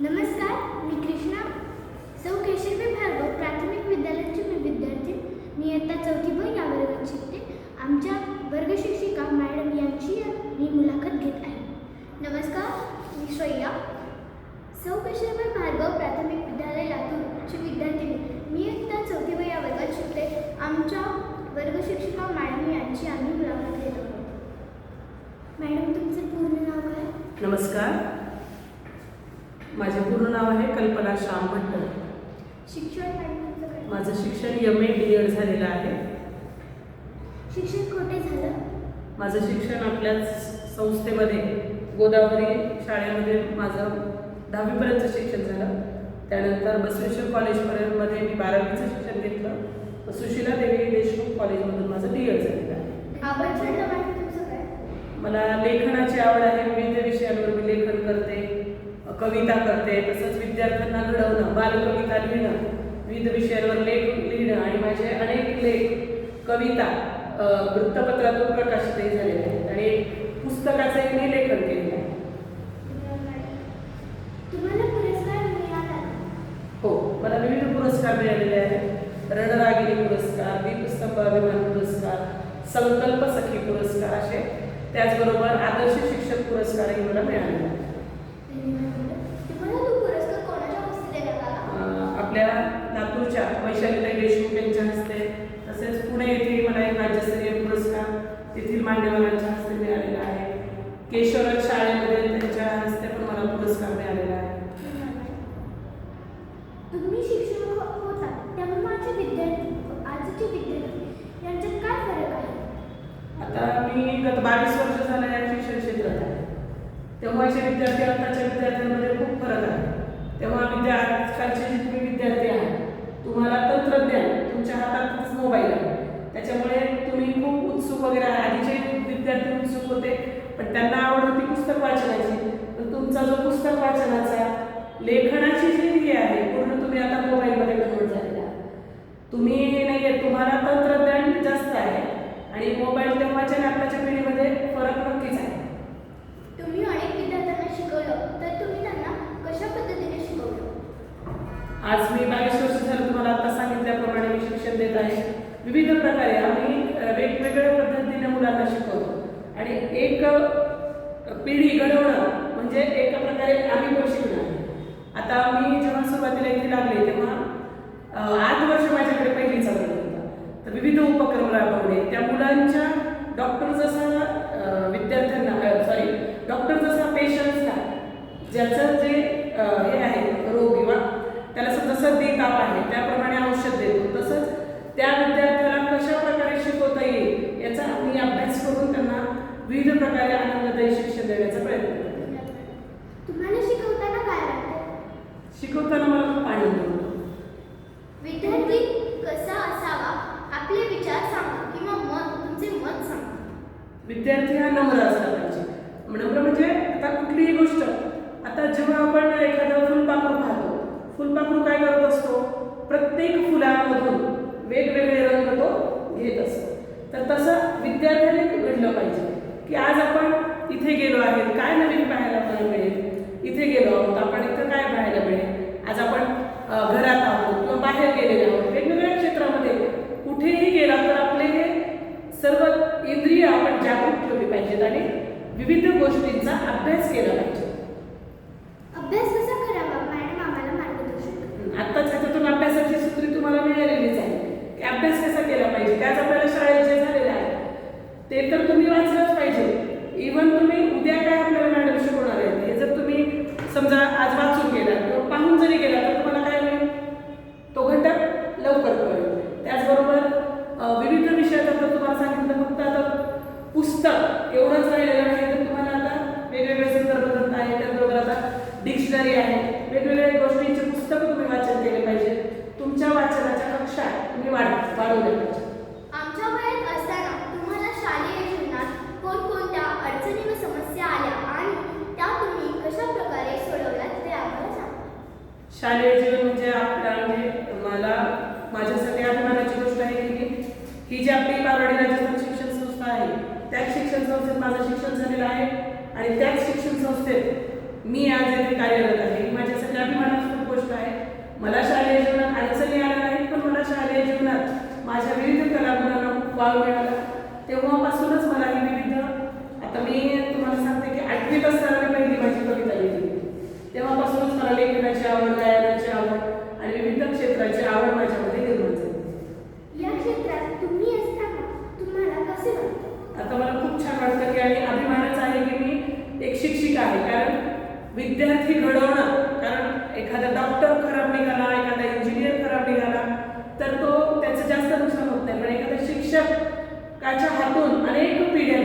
नमस्कार मी कृष्णा. सौ केशरी भार्गव प्राथमिक विद्यालयाची मी विद्यार्थी. मी इयत्ता चौथी ब या वर्गात शिकते आमच्या वर्ग शिक्षिका मॅडम यांची मी मुलाखत घेत आहे. नमस्कार मी श्रेया. सौ केशरी भार्गव प्राथमिक विद्यालय लातूरची विद्यार्थी मी. इयत्ता चौथी ब या वर्गात शिकते आमच्या वर्ग शिक्षिका मॅडम यांची आम्ही मुलाखत घेत आहोत. मॅडम तुमचं पूर्ण नाव काय? नमस्कार माझे पूर्ण नाव आहे कल्पना श्याम भट्ट. शिक्षण माझं शिक्षण एम ए डी एड झालेलं आहे. शिक्षण कुठे झालं? माझं शिक्षण आपल्याच संस्थेमध्ये गोदावरी शाळेमध्ये माझं दहावीपर्यंत शिक्षण झालं. त्यानंतर बसवेश्वर कॉलेजपर्यंतमध्ये मी बारावीचं शिक्षण घेतलं. सुशिला देवी देशमुख कॉलेजमधून माझं डी एड झालेलं आहे. मला लेखनाची आवड आहे विविध विषयांवर मी लेखन करते. कविता करते तसंच विद्यार्थ्यांना घडवणं बालकविता लिहिणं विविध विषयांवर लेख लिहिणं आणि माझे अनेक लेख कविता वृत्तपत्रातून प्रकाशितही झालेले आहेत. आणि पुस्तकाचंही मी लेखन केलेलं आहे. मिळाला? हो मला विविध पुरस्कार मिळालेले आहेत. रणरागिणी पुरस्कार दीपस्तंभ अभिमान पुरस्कार संकल्प सखी पुरस्कार असे. त्याचबरोबर आदर्श शिक्षक पुरस्कारही मला मिळालेले मान्यवरांच्या हस्ते मिळालेला आहे. केशवराज शाळेमध्ये त्यांच्या हस्ते पण मला पुरस्कार मिळालेला आहे. तुम्ही शिक्षक हो- होता तेव्हा माझे विद्यार्थी आजचे विद्यार्थी यांच्यात काय फरक आहे? आता मी गत बावीस वर्ष झालं या शिक्षण क्षेत्रात आहे. तेव्हाचे विद्यार्थी आताच्या विद्यार्थ्यांमध्ये खूप फरक आहे. तेव्हा विद्या आजकालचे जे तुम्ही विद्यार्थी आहात तुम्हाला तंत्रज्ञान तुमच्या हातातच मोबाईल आहे. त्याच्यामुळे तुम्ही खूप उत्सुक वगैरे आधीचे विद्यार्थी उत्सुक होते पण त्यांना आवड होती पुस्तक वाचनाची. पण तुमचा जो पुस्तक वाचनाचा लेखनाची जी हे आहे पूर्ण तुम्ही आता मोबाईलमध्ये कन्वर्ट झालेला. तुम्ही नाही आहे तुम्हाला तंत्रज्ञान जास्त आहे. आणि मोबाईल तेव्हाच्या आताच्या पिढीमध्ये फरक नक्कीच आहे. पिढी घडवणं म्हणजे एका प्रकारे आम्ही पण शिकणार आता मी जेव्हा सुरुवातीला इथे लागले तेव्हा आठ वर्ष माझ्याकडे पहिली वर्ग होता. तर विविध उपक्रम राबवणे त्या मुलांच्या डॉक्टर जसा विद्यार्थ्यांना सॉरी डॉक्टर जसा पेशंट्सला ज्याचं जे हे आहे रोग किंवा त्याला समजा सर्दी ताप आहे त्याप्रमाणे औषध देतो तसंच त्या विद्यार्थ्याला कशा प्रकारे शिकवता येईल याचा आम्ही अभ्यास करून त्यांना विविध प्रकारे आनंददायी शिक्षण देण्याचा प्रयत्न करतो तुम्हाला शिकवताना काय वाटतं शिकवताना मला होतो. विद्यार्थी कसा असावा आपले विचार सांगा किंवा मत तुमचे मत सांगा. विद्यार्थी हा नम्र असला पाहिजे. नम्र म्हणजे आता कुठलीही गोष्ट. आता जेव्हा आपण एखादं फुलपाखरू पाहतो फुलपाखरू काय करत असतो? प्रत्येक फुलामधून वेगवेगळे रंग तो घेत असतो. तर तसं विद्यार्थ्याने घडलं पाहिजे की आज आपण इथे गेलो आहे काय नवीन पाहायला मिळेल? इथे गेलो आहोत. आपण इथं काय पाहायला मिळेल? आज आपण घरात आहोत किंवा बाहेर गेलेले आहोत. वेगवेगळ्या क्षेत्रामध्ये कुठेही गेला तर आपले हे सर्व इंद्रिय आपण जागृत ठेवली पाहिजेत आणि विविध गोष्टींचा अभ्यास केला पाहिजे. अभ्यास कसा करावा? मॅडम आम्हाला मार्गदर्शन करा. आत्ताच ह्याच्यातून अभ्यासाची सूत्री तुम्हाला मिळालेलीच आहे. की अभ्यास कसा केला पाहिजे? त्याच आपल्याला शाळेत जे झालेलं आहे ते तर तुम्ही वाचलंच पाहिजे इव्हन तुम्ही उद्या काय आपल्याला मॅडम शिकवणार आहेत हे जर तुम्ही समजा आज वाचून गेला किंवा पाहून जरी गेला तर तुम्हाला काय होईल तो घटक लवकर कळेल त्याचबरोबर अ, विविध विषयात आता तुम्हाला सांगितलं फक्त आता पुस्तक एवढंच राहिलेलं नाही तर तुम्हाला आता वेगवेगळे संदर्भ ग्रंथ आहे त्याचबरोबर आता डिक्शनरी आहे वेगवेगळ्या गोष्टींचे पुस्तक तुम्ही वाचन केले पाहिजे तुमच्या वाचनाच्या कक्षा तुम्ही वाढ वाढवल्या पाहिजे आमच्या वयात असताना तुम्हाला शालेय जीवनात कोणकोणत्या अडचणी व समस्या आल्या आणि त्या तुम्ही कशा प्रकारे सोडवल्यात ते आम्हाला सांगा शालेय जीवन म्हणजे आपल्या म्हणजे मला माझ्यासाठी अभिमानाची गोष्ट आहे की ही जी आपली मारवाडी राजस्थान शिक्षण संस्था आहे त्याच शिक्षण संस्थेत माझं शिक्षण झालेलं आहे आणि त्याच शिक्षण संस्थेत मी आज येथे कार्यरत आहे. ही माझ्यासाठी मला शालेय जीवनात अडचणी आल्या नाहीत पण मला शालेय जीवनात माझ्या विविध कलागुणांना खूप वाव मिळाला. तेव्हापासूनच मला ही विविध आता मी तुम्हाला सांगते की आठवीत असताना पहिली माझी कविता लिहिली. तेव्हापासूनच मला लेखनाची आवड गायनाची आवड आणि विविध क्षेत्राची आवड माझ्यामध्ये निर्माण झाली या क्षेत्रात तुम्ही असताना तुम्हाला कसे वाटते आता मला खूप छान वाटतं की आणि अभिमानच आहे की मी एक शिक्षिका आहे कारण विद्यार्थी घडवणं कारण एखादा डॉक्टर खराब निघाला एखादा इंजिनियर खराब निघाला तर तो त्याचं जास्त नुकसान होत नाही. पण एखादा शिक्षकाच्या हातून अनेक पिढ्या